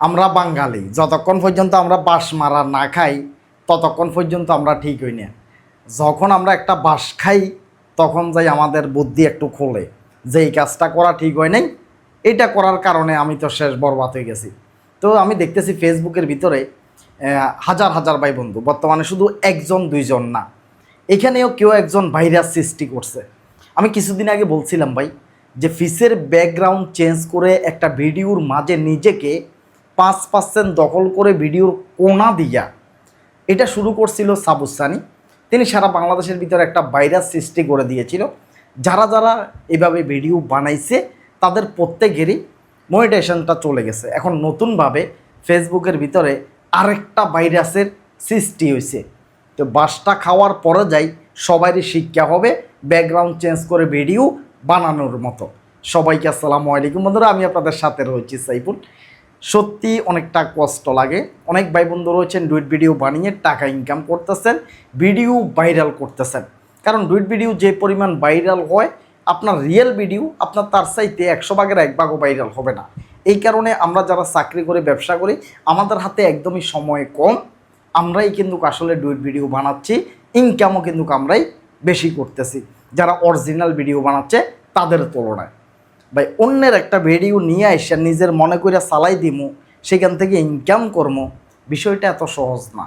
আমরা বাঙালি, যতক্ষণ পর্যন্ত আমরা বাঁশ মারা না খাই, ততক্ষণ পর্যন্ত আমরা ঠিক হই না। যখন আমরা একটা বাঁশ খাই, তখন যাই আমাদের বুদ্ধি একটু খোলে যে এই কাজটা করা ঠিক হয় নাই, এটা করার কারণে আমি তো শেষ বরবাদ হয়ে গেছি। তো আমি দেখতেছি ফেসবুকের ভিতরে হাজার হাজার ভাই বন্ধু, বর্তমানে শুধু একজন, দুইজন না। এখানেও কেউ একজন ভাইরাস সৃষ্টি করছে। আমি কিছুদিন আগে বলছিলাম ভাই, যে ফিসের ব্যাকগ্রাউন্ড চেঞ্জ করে একটা ভিডিওর মাঝে নিজেকে পাঁচ পার্সেন্ট দখল করে ভিডিওর কোনা দিয়া এটা শুরু করছিল সাবুসানি। তিনি সারা বাংলাদেশের ভিতরে একটা ভাইরাস সৃষ্টি করে দিয়েছিল। যারা যারা এভাবে ভিডিও বানাইছে, তাদের প্রত্যেকেরই মনিটেশনটা চলে গেছে। এখন নতুনভাবে ফেসবুকের ভিতরে আরেকটা ভাইরাসের সৃষ্টি হয়েছে তো বাসটা খাওয়ার পরে যাই সবারই শিক্ষা হবে, ব্যাকগ্রাউন্ড চেঞ্জ করে ভিডিও বানানোর মতো। সবাইকে আসসালামু আলাইকুম বন্ধুরা, আমি আপনাদের সাথে রয়েছি সাইফুল। সত্যি অনেকটা কষ্ট লাগে। অনেক ভাই বন্ধু রয়েছেন ডুইট ভিডিও বানিয়ে টাকা ইনকাম করতেছেন ভিডিও ভাইরাল করতেছেন। কারণ ডুইট ভিডিও যে পরিমাণ ভাইরাল হয়, আপনার রিয়েল ভিডিও আপনার তার চাইতে একশো ভাগের এক ভাগও ভাইরাল হবে না। এই কারণে আমরা যারা চাকরি করে, ব্যবসা করি, আমাদের হাতে একদমই সময় কম। আমরাই কিন্তু আসলে ডুইট ভিডিও বানাচ্ছি ইনকামও কিন্তু আমরাই বেশি করতেছি। যারা অরিজিনাল ভিডিও বানাচ্ছে, তাদের তুলনায়। ভাই, অন্যের একটা ভিডিও নিয়ে এসে নিজের মনে করে চালাই দিমু, সেখান থেকে ইনকাম করব বিষয়টা এত সহজ না।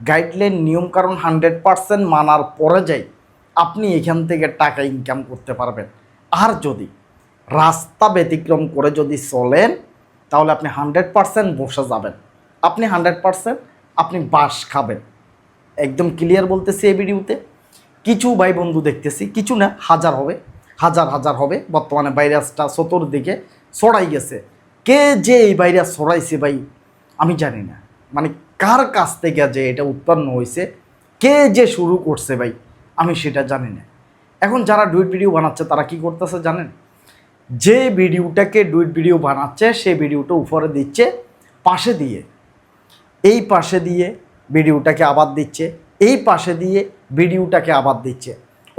গাইডলাইন নিয়মকানুন হান্ড্রেড পারসেন্ট মানার পরে যাই, আপনি এখান থেকে টাকা ইনকাম করতে পারবেন। আর যদি রাস্তা ব্যতিক্রম করে যদি চলেন, তাহলে আপনি হান্ড্রেড পারসেন্ট বসে যাবেন। আপনি হান্ড্রেড পারসেন্ট আপনি বাস খাবেন। একদম ক্লিয়ার বলতেছি এই ভিডিওতে কিছু ভাই বন্ধু দেখতেছি, কিছু না, হাজার হবে। হাজার হাজার হবে। বর্তমানে ভাইরাসটা চতুর্দিকে ছড়াই গেছে। কে যে এই ভাইরাস ছড়াইছে ভাই, আমি জানি না। মানে কার কাছ থেকে যে এটা উৎপন্ন হয়েছে কে যে শুরু করছে ভাই, আমি সেটা জানি না। এখন যারা ডুইট ভিডিও বানাচ্ছে, তারা কি করতেছে জানেন? যে ভিডিওটাকে ডুইট ভিডিও বানাচ্ছে সেই ভিডিওটা উপরে দিচ্ছে, পাশে দিয়ে। এই পাশে দিয়ে ভিডিওটাকে আবার দিচ্ছে, এই পাশে দিয়ে ভিডিওটাকে আবার দিচ্ছে।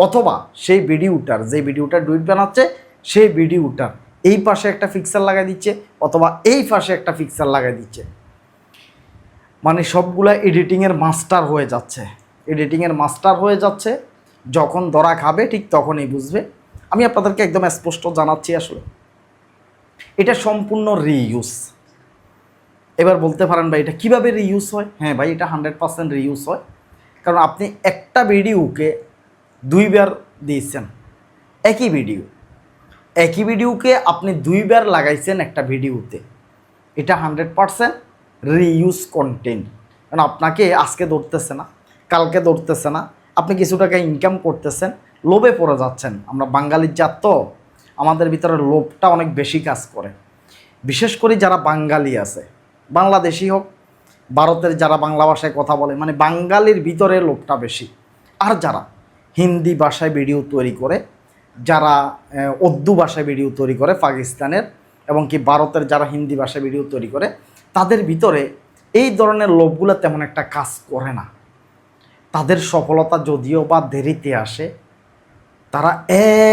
অথবা সেই ভিডিওটার, যে ভিডিওটা ডুইট বানাচ্ছে, সেই ভিডিওটার এই পাশে একটা ফিক্সার লাগাই দিচ্ছে অথবা এই পাশে একটা ফিক্সার লাগাই দিচ্ছে। মানে সবগুলা এডিটিংয়ের মাস্টার হয়ে যাচ্ছে। এডিটিংয়ের মাস্টার হয়ে যাচ্ছে, যখন ধরা খাবে ঠিক তখনই বুঝবে। আমি আপনাদেরকে একদম স্পষ্ট জানাচ্ছি আসলে। এটা সম্পূর্ণ রিইউজ এবার বলতে পারেন ভাই, এটা কীভাবে রিইউজ হয়? হ্যাঁ ভাই, এটা হান্ড্রেড পার্সেন্ট রিইউজ হয়। কারণ আপনি একটা ভিডিওকে দুইবার দিয়েছেন। একই ভিডিও একই ভিডিওকে আপনি দুইবার লাগাইছেন একটা ভিডিওতে এটা হান্ড্রেড পারসেন্ট রিইউজ কন্টেন্ট কারণ আপনাকে আজকে ধরতেছে না, কালকে ধরতেছে না। আপনি কিছু টাকা ইনকাম করতেছেন, লোভে পড়ে যাচ্ছেন। আমরা বাঙালির জাত তো, আমাদের ভিতরে লোভটা অনেক বেশি কাজ করে। বিশেষ করে যারা বাঙালি আছে, বাংলাদেশি হোক, ভারতের যারা বাংলা ভাষায় কথা বলে মানে বাঙালির ভিতরে লোভটা বেশি। আর যারা হিন্দি ভাষায় ভিডিও তৈরি করে, যারা উর্দু ভাষায় ভিডিও তৈরি করে, পাকিস্তানের এবং কি ভারতের যারা হিন্দি ভাষায় ভিডিও তৈরি করে, তাদের ভিতরে এই ধরনের লোভগুলো তেমন একটা কাজ করে না। তাদের সফলতা যদিও বা দেরিতে আসে, তারা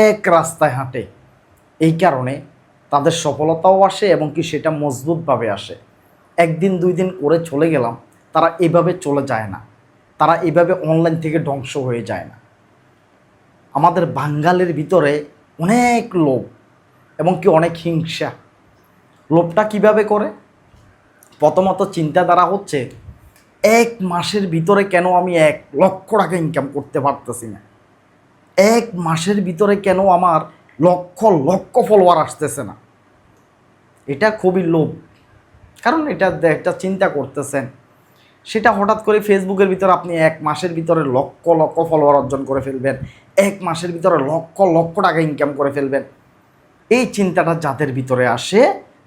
এক রাস্তায় হাঁটে। এই কারণে তাদের সফলতাও আসে এবং কি সেটা মজবুতভাবে আসে। একদিন, দুই দিন করে চলে গেলাম, তারা এভাবে চলে যায় না। তারা এভাবে অনলাইন থেকে ধ্বংস হয়ে যায় না। আমাদের বাঙ্গালের ভিতরে অনেক লোভ এবং কি অনেক হিংসা। লোভটা কীভাবে করে? প্রথমত চিন্তাধারা হচ্ছে এক মাসের ভিতরে কেন আমি এক লক্ষ টাকা ইনকাম করতে পারতেছি না? এক মাসের ভিতরে কেন আমার লক্ষ লক্ষ ফলোয়ার আসতেছে না? এটা খুবই লোভ। কারণ এটা একটা চিন্তা করতেছেন। সেটা হঠাৎ করে ফেসবুকের ভিতরে আপনি এক মাসের ভিতরে লক্ষ লক্ষ ফলোয়ার অর্জন করে ফেলবেন। এক মাসের ভিতরে লক্ষ লক্ষ টাকা ইনকাম করে ফেলবেন। এই চিন্তাটা যাদের ভিতরে আসে,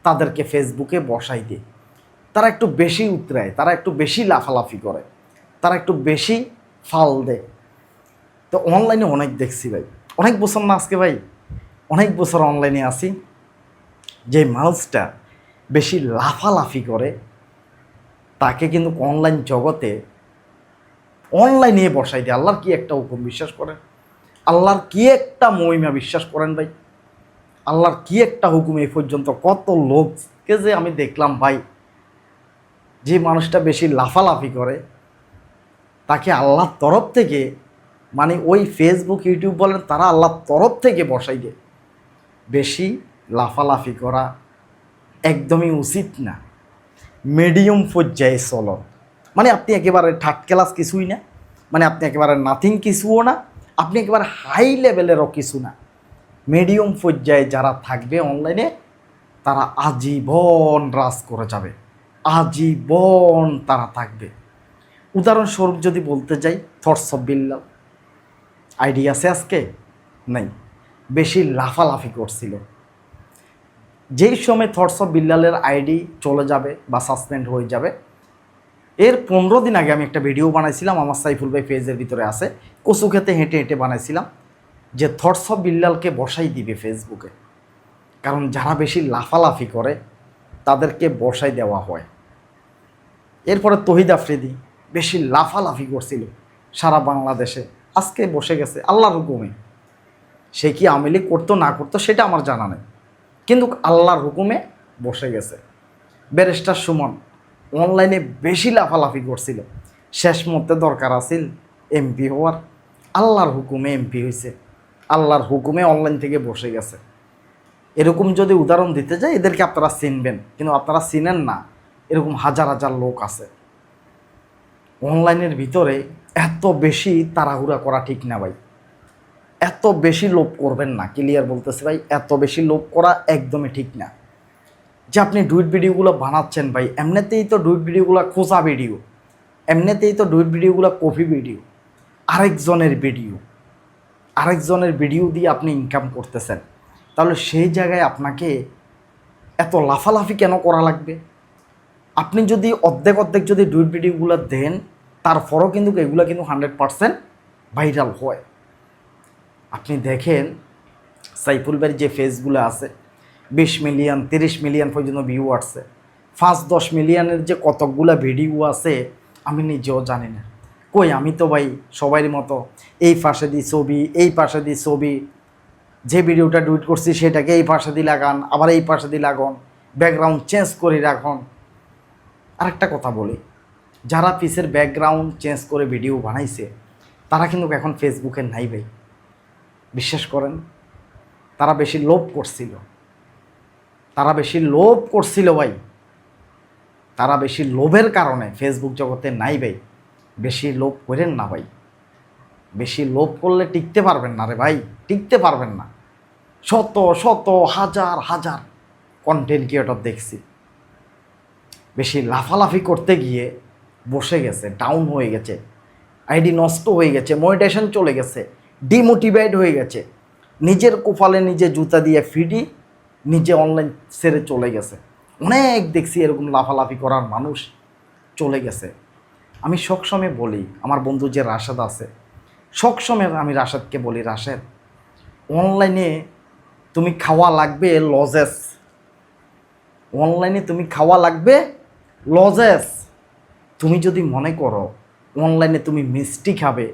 তাদেরকে ফেসবুকে বসাই দিয়ে তারা একটু বেশি উতরায়, তারা একটু বেশি লাফালাফি করে, তারা একটু বেশি ফাল দেয়। তো অনলাইনে অনেক দেখছি ভাই। অনেক বছর না আজকে ভাই, অনেক বছর অনলাইনে আসি যে মানুষটা বেশি লাফালাফি করে তাকে কিন্তু অনলাইন জগতে অনলাইনে বসাই দেয় আল্লাহর কি একটা হুকুম বিশ্বাস করেন? আল্লাহর কি একটা মহিমা বিশ্বাস করেন ভাই? আল্লাহর কি একটা হুকুম এই পর্যন্ত? কত লোককে যে আমি দেখলাম ভাই, যে মানুষটা বেশি লাফালাফি করে, তাকে আল্লাহর তরফ থেকে মানে ওই ফেসবুক ইউটিউব বলেন, তারা আল্লাহর তরফ থেকে বসাই দেয়। বেশি লাফালাফি করা একদমই উচিত না। মিডিয়াম পর্যায়ে চলন। মানে আপনি একেবারে থার্ড ক্লাস কিছুই না মানে আপনি একেবারে নাথিং কিছুও না, আপনি একেবারে হাই লেভেলেরও কিছু না। মিডিয়াম পর্যায়ে যারা থাকবে অনলাইনে তারা আজীবন রাজ করে যাবে। আজীবন তারা থাকবে। উদাহরণস্বরূপ যদি বলতে যাই থটস অফ বিল্লাল আইডিয়া আছে আজকে? নাই। বেশি লাফালাফি করছিল। যেই সময় থটস অফ বিল্লালের আইডি চলে যাবে বা সাসপেন্ড হয়ে যাবে, এর পনেরো দিন আগে আমি একটা ভিডিও বানাইছিলাম, আমার সাইফুল ভাই পেজের ভিতরে আছে, কচু খেতে হেঁটে হেঁটে বানাইছিলাম, যে থটস অফ বিল্লালকে বসাই দিবে ফেসবুকে কারণ যারা বেশি লাফালাফি করে, তাদেরকে বসাই দেওয়া হয়। এরপরে তহিদ আফ্রিদি বেশি লাফালাফি করছিল সারা বাংলাদেশে, আজকে বসে গেছে, আল্লাহর হুকুমে। সে কি আমিলি করতো, না করতো, সেটা আমার জানা নেই। কিন্তু আল্লাহর হুকুমে বসে গেছে। ব্যারিস্টার সুমন অনলাইনে বেশি লাফালাফি করছিল। শেষ মধ্যে দরকার আছিল এমপি হওয়ার। আল্লাহর হুকুমে এমপি হয়েছে আল্লাহর হুকুমে অনলাইন থেকে বসে গেছে। এরকম যদি উদাহরণ দিতে যাই, এদেরকে আপনারা চিনবেন। কিন্তু আপনারা চিনেন না, এরকম হাজার হাজার লোক আছে। অনলাইনের ভিতরে এত বেশি তাড়াহুড়া করা ঠিক না ভাই। এত বেশি লোভ করবেন না, ক্লিয়ার বলতেছে ভাই, এত বেশি লোভ করা একদমই ঠিক না। যে আপনি ডুইট ভিডিওগুলো বানাচ্ছেন ভাই, এমনিতেই তো ডুইট ভিডিওগুলো খোঁজা ভিডিও, এমনিতেই তো ডুইট ভিডিওগুলো কপি ভিডিও, আরেকজনের ভিডিও আরেকজনের ভিডিও দিয়ে আপনি ইনকাম করতেছেন, তাহলে সেই জায়গায় আপনাকে এত লাফালাফি কেন করা লাগবে? আপনি যদি অর্ধেক অর্ধেক যদি ডুইট ভিডিওগুলো দেন, তারপরও কিন্তু এগুলো কিন্তু হান্ড্রেড পারসেন্ট ভাইরাল হয়। আপনি দেখেন সাইফুল যে ফেসগুলো আছে, বিশ মিলিয়ন তিরিশ মিলিয়ন পর্যন্ত ভিউ আসছে। পাঁচ, দশ মিলিয়নের যে কতকগুলো ভিডিও আছে, আমি নিজেও জানি না। কই, আমি তো ভাই সবারই মতো এই পাশে দিই ছবি, এই পাশে দিই ছবি। যে ভিডিওটা ডুইট করছি, সেটাকে এই পাশে দিয়ে লাগান, আবার এই পাশে দিয়ে লাগান ব্যাকগ্রাউন্ড চেঞ্জ করে রাখুন। আরেকটা কথা বলি, যারা পিসের ব্যাকগ্রাউন্ড চেঞ্জ করে ভিডিও বানাইছে, তারা কিন্তু এখন ফেসবুকে নাই ভাই। বিশ্বাস করেন, তারা বেশি লোভ করছিল। তারা বেশি লোভ করছিল ভাই। তারা বেশি লোভের কারণে ফেসবুক জগতে নাই ভাই। বেশি লোভ করেন না ভাই। বেশি লোভ করলে টিকতে পারবেন না রে ভাই, টিকতে পারবেন না। শত শত, হাজার হাজার কন্টেন্ট ক্রিয়েটর দেখছি। বেশি লাফালাফি করতে গিয়ে বসে গেছে ডাউন হয়ে গেছে। আইডি নষ্ট হয়ে গেছে মনিটেশন চলে গেছে। ডিমোটিভেট হয়ে গেছে। নিজের কোপালে নিজে জুতা দিয়ে ফিডি, নিজে অনলাইন ছেড়ে চলে গেছে। অনেক দেখছি এরকম লাফালাফি করার মানুষ চলে গেছে। আমি সবসময় বলি, আমার বন্ধু যে রাশেদ আছে, সবসময় আমি রাশেদকে বলি, রাশেদ অনলাইনে তুমি খাওয়া লাগবে লজেস অনলাইনে তুমি খাওয়া লাগবে লজেস তুমি যদি মনে করো অনলাইনে তুমি মিষ্টি খাবে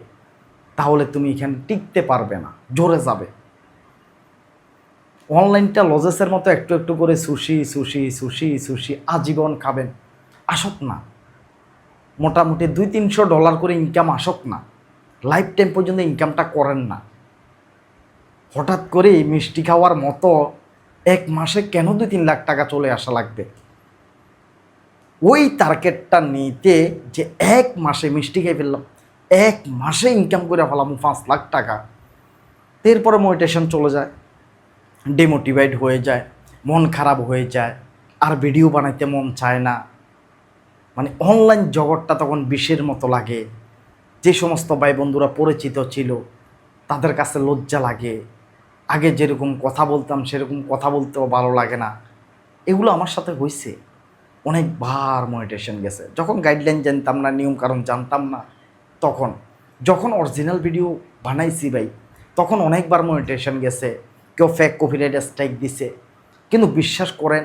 তাহলে তুমি এখানে টিকতে পারবে না জোরে যাবে। অনলাইনটা লজেসের মতো একটু একটু করে সুশি সুশি সুশি সুশি আজীবন খাবেন। আসক না। মোটামুটি দুই তিনশো ডলার করে ইনকাম আসক না। লাইফ টাইম পর্যন্ত ইনকামটা করেন না। হঠাৎ করে মিষ্টি খাওয়ার মতো এক মাসে কেন দুই তিন লাখ টাকা চলে আসা লাগবে? ওই টার্গেটটা নিতে যে এক মাসে মিষ্টি খেয়ে ফেললাম। এক মাসে ইনকাম করে ফেলাম পাঁচ লাখ টাকা। এরপরে মোটিভেশন চলে যায় ডিমোটিভেট হয়ে যায়, মন খারাপ হয়ে যায়, আর ভিডিও বানাইতে মন চায় না। মানে অনলাইন জগৎটা তখন বিষের মতো লাগে। যে সমস্ত ভাই বন্ধুরা পরিচিত ছিল, তাদের কাছে লজ্জা লাগে। আগে যেরকম কথা বলতাম, সেরকম কথা বলতেও ভালো লাগে না। এগুলো আমার সাথে হয়েছে অনেকবার মনিটেশন গেছে। যখন গাইডলাইন জানতাম না নিয়ম কারণ জানতাম না তখন, যখন অরিজিনাল ভিডিও বানাইছি ভাই, তখন অনেকবার মনিটেশন গেছে, কেউ ফেক কপিরাইট স্ট্রাইক দিছে। কিন্তু বিশ্বাস করেন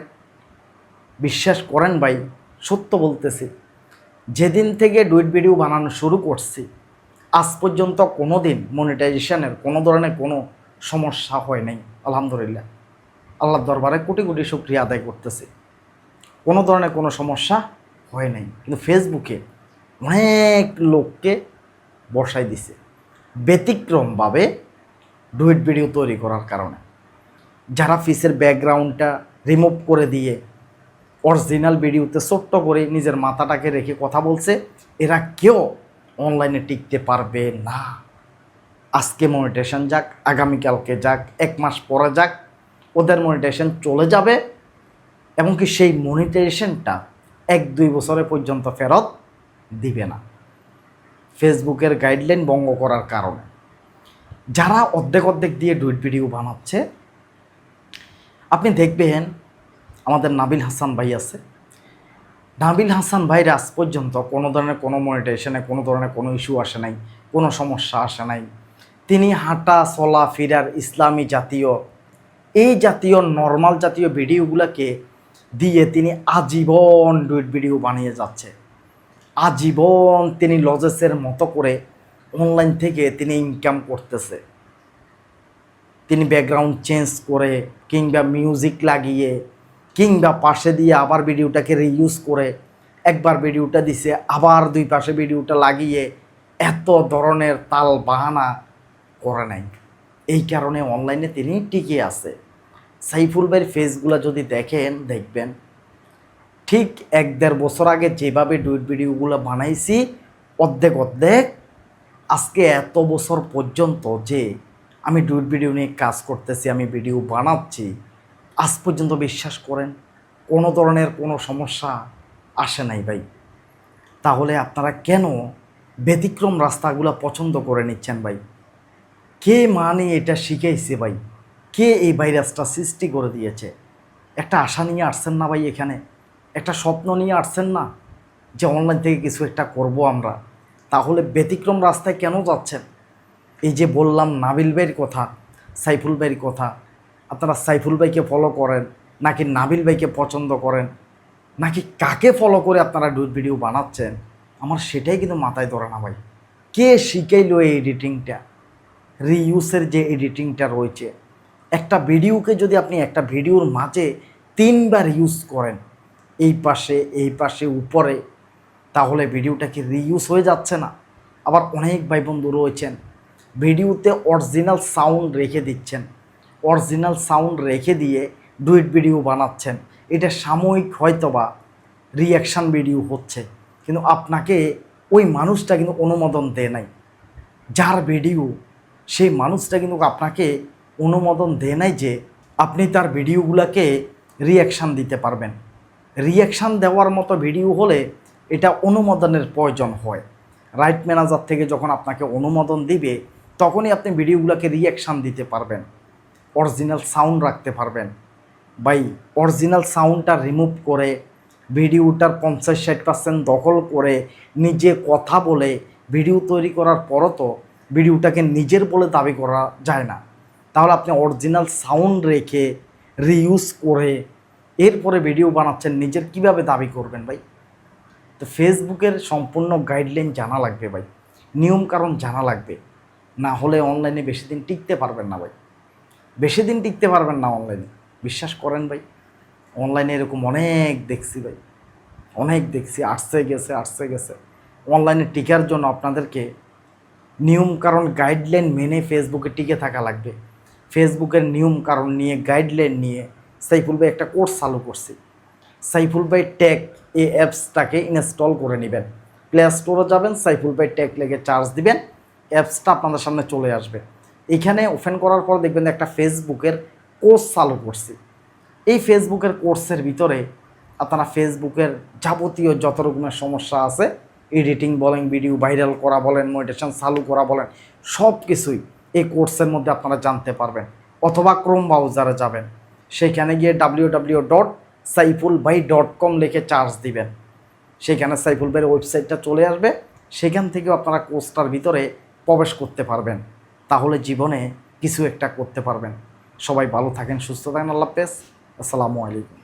বিশ্বাস করেন ভাই, সত্য বলতেছি, যেদিন থেকে ডুইট ভিডিও বানানো শুরু করছি, আজ পর্যন্ত কোনো দিন মনিটাইজেশনের কোনো ধরনের কোনো সমস্যা হয় নাই, আলহামদুলিল্লাহ। আল্লাহর দরবারে কোটি কোটি শুক্রিয়া আদায় করতেছি। কোনো ধরনের কোনো সমস্যা হয় নাই। কিন্তু ফেসবুকে অনেক লোককে বসাই দিছে। ব্যতিক্রমভাবে ডুইট ভিডিও তৈরি করার কারণে। যারা ফিসের ব্যাকগ্রাউন্ডটা রিমুভ করে দিয়ে অরিজিনাল ভিডিওতে ছোট্ট করে নিজের মাথাটাকে রেখে কথা বলছে, এরা কেউ অনলাইনে টিকতে পারবে না। আজকে মনিটেশন যাক, আগামীকালকে যাক, এক মাস পরে যাক, ওদের মনিটেশন চলে যাবে। এবং কি সেই মনিটেশনটা এক দুই বছরে পর্যন্ত ফেরত দিবে না। ফেসবুকের গাইডলাইন ভঙ্গ করার কারণে। যারা অর্ধেক অর্ধেক দিয়ে ডুইট ভিডিও বানাচ্ছে, আপনি দেখবেন আমাদের নাবিল হাসান ভাই আছে। নাবিল হাসান ভাইয়ের আজ পর্যন্ত কোনো ধরনের কোনো মনিটাইজেশনে কোনো ধরনের কোনো ইস্যু আসে নাই, কোনো সমস্যা আসে নাই। তিনি হাঁটা, চলা, ফিরার ইসলামী জাতীয়, এই জাতীয় নর্মাল জাতীয় ভিডিওগুলোকে দিয়ে তিনি আজীবন ডুইট ভিডিও বানিয়ে যাচ্ছে। আজীবন তিনি লজেসের মতো করে অনলাইন থেকে তিনি ইনকাম করতেছে। তিনি ব্যাকগ্রাউন্ড চেঞ্জ করে, কিংবা মিউজিক লাগিয়ে, কিংবা পাশে দিয়ে আবার ভিডিওটাকে রিউজ করে, একবার ভিডিওটা দিছে, আবার দুই পাশে ভিডিওটা লাগিয়ে এত ধরনের তাল বাহানা করে নাই। এই কারণে অনলাইনে তিনি টিকে আছে। সাইফুল ভাইয়ের ফেসগুলো যদি দেখেন, দেখবেন ঠিক এক দেড় বছর আগে যেভাবে ডুইট ভিডিওগুলো বানাইছি, অর্ধেক অর্ধেক। আজকে এত বছর পর্যন্ত যে আমি ডুইট ভিডিও নিয়ে কাজ করতেছি, আমি ভিডিও বানাচ্ছি, আজ পর্যন্ত বিশ্বাস করেন, কোনো ধরনের কোনো সমস্যা আসে নাই ভাই। তাহলে আপনারা কেন ব্যতিক্রম রাস্তাগুলো পছন্দ করে নিচ্ছেন ভাই? কে মানে এটা শিখাইছে ভাই? কে এই ভাইরাসটা সৃষ্টি করে দিয়েছে? একটা আশা নিয়ে আসছেন না ভাই এখানে? একটা স্বপ্ন নিয়ে আসছেন না যে অনলাইন থেকে কিছু একটা করব আমরা, তাহলে ব্যতিক্রম রাস্তায় কেন যাচ্ছেন? এই যে বললাম নাবিল ভাইয়ের কথা, সাইফুল ভাইয়ের কথা, আপনারা সাইফুল ভাইকে ফলো করেন, নাকি নাবিল ভাইকে পছন্দ করেন, নাকি কাকে ফলো করে আপনারা ডুট ভিডিও বানাচ্ছেন? আমার সেটাই কিন্তু মাথায় ধরে না ভাই। কে শিখাইলো এই এডিটিংটা রিউসের যে এডিটিংটা রয়েছে, একটা ভিডিওকে যদি আপনি একটা ভিডিওর মাঝে তিনবার ইউজ করেন এই পাশে এই পাশে, উপরে, তাহলে ভিডিওটা কি রিইউজ হয়ে যাচ্ছে না? আবার অনেক ভাই বন্ধু রয়েছেন, ভিডিওতে অরিজিনাল সাউন্ড রেখে দিচ্ছেন অরিজিনাল সাউন্ড রেখে দিয়ে ডুইট ভিডিও বানাচ্ছেন। এটা সাময়িক হয়তোবা রিয়াকশান ভিডিও হচ্ছে, কিন্তু আপনাকে ওই মানুষটা কিন্তু অনুমোদন দেয় নাই। যার ভিডিও সেই মানুষটা কিন্তু আপনাকে অনুমোদন দেয় নাই যে আপনি তার ভিডিওগুলোকে রিয়াকশান দিতে পারবেন। রিয়াকশান দেওয়ার মতো ভিডিও হলে এটা অনুমোদনের প্রয়োজন হয়। রাইট ম্যানেজার থেকে যখন আপনাকে অনুমোদন দিবে, তখনই আপনি ভিডিওগুলোকে রিয়াকশান দিতে পারবেন। অরিজিনাল সাউন্ড রাখতে পারবেন। বাই অরিজিনাল সাউন্ডটা রিমুভ করে ভিডিওটার পঞ্চাশ ষাট পার্সেন্ট দখল করে, নিজে কথা বলে ভিডিও তৈরি করার পরও তো ভিডিওটাকে নিজের বলে দাবি করা যায় না। তাহলে আপনি অরিজিনাল সাউন্ড রেখে রিইউজ করে এরপরে ভিডিও বানাচ্ছেন, নিজের কীভাবে দাবি করবেন ভাই? তো ফেসবুকের সম্পূর্ণ গাইডলাইন জানা লাগবে ভাই। নিয়ম কারণ জানা লাগবে। না হলে অনলাইনে বেশি দিন টিকতে পারবেন না ভাই। বেশি দিন টিকতে পারবেন না অনলাইনে বিশ্বাস করেন ভাই অনলাইনে এরকম অনেক দেখছি ভাই। অনেক দেখছি, আসছে, গেছে আসছে, গেছে। অনলাইনে টিকার জন্য আপনাদেরকে নিয়ম কারণ গাইডলাইন মেনে ফেসবুকে টিকে থাকা লাগবে। ফেসবুকের নিয়ম কারণ নিয়ে গাইডলাইন নিয়ে সাইফুল ভাই একটা কোর্স চালু করছি। সাইফুল ভাই ট্যাগ এই অ্যাপসটাকে ইনস্টল করে নেবেন। প্লে স্টোরে যাবেন, সাইফুল ভাই ট্যাগ লেগে চার্জ দিবেন, অ্যাপসটা আপনাদের সামনে চলে আসবে। এখানে ওপেন করার পর দেখবেন একটা ফেসবুকের কোর্স চালু করছি। এই ফেসবুকের কোর্সের ভিতরে আপনারা ফেসবুকের যাবতীয় যত রকমের সমস্যা আছে, এডিটিং বলেন, ভিডিও ভাইরাল করা বলেন মোটিভেশন চালু করা বলেন সব কিছুই এই কোর্সের মধ্যে আপনারা জানতে পারবেন। অথবা ক্রোম ব্রাউজারে যাবেন। সেখানে গিয়ে ডাব্লিউ ডাব্লিউ ডট সাইফুল ভাই ডট কম লিখে চার্জ দিবেন। সেখানে সাইফুল ভাইয়ের ওয়েবসাইটটা চলে আসবে। সেখান থেকেও আপনারা কোর্সটার ভিতরে প্রবেশ করতে পারবেন। তাহলে জীবনে কিছু একটা করতে পারবেন। সবাই ভালো থাকেন, সুস্থ থাকেন, আল্লাহ হাফেজ। আসসালামু আলাইকুম।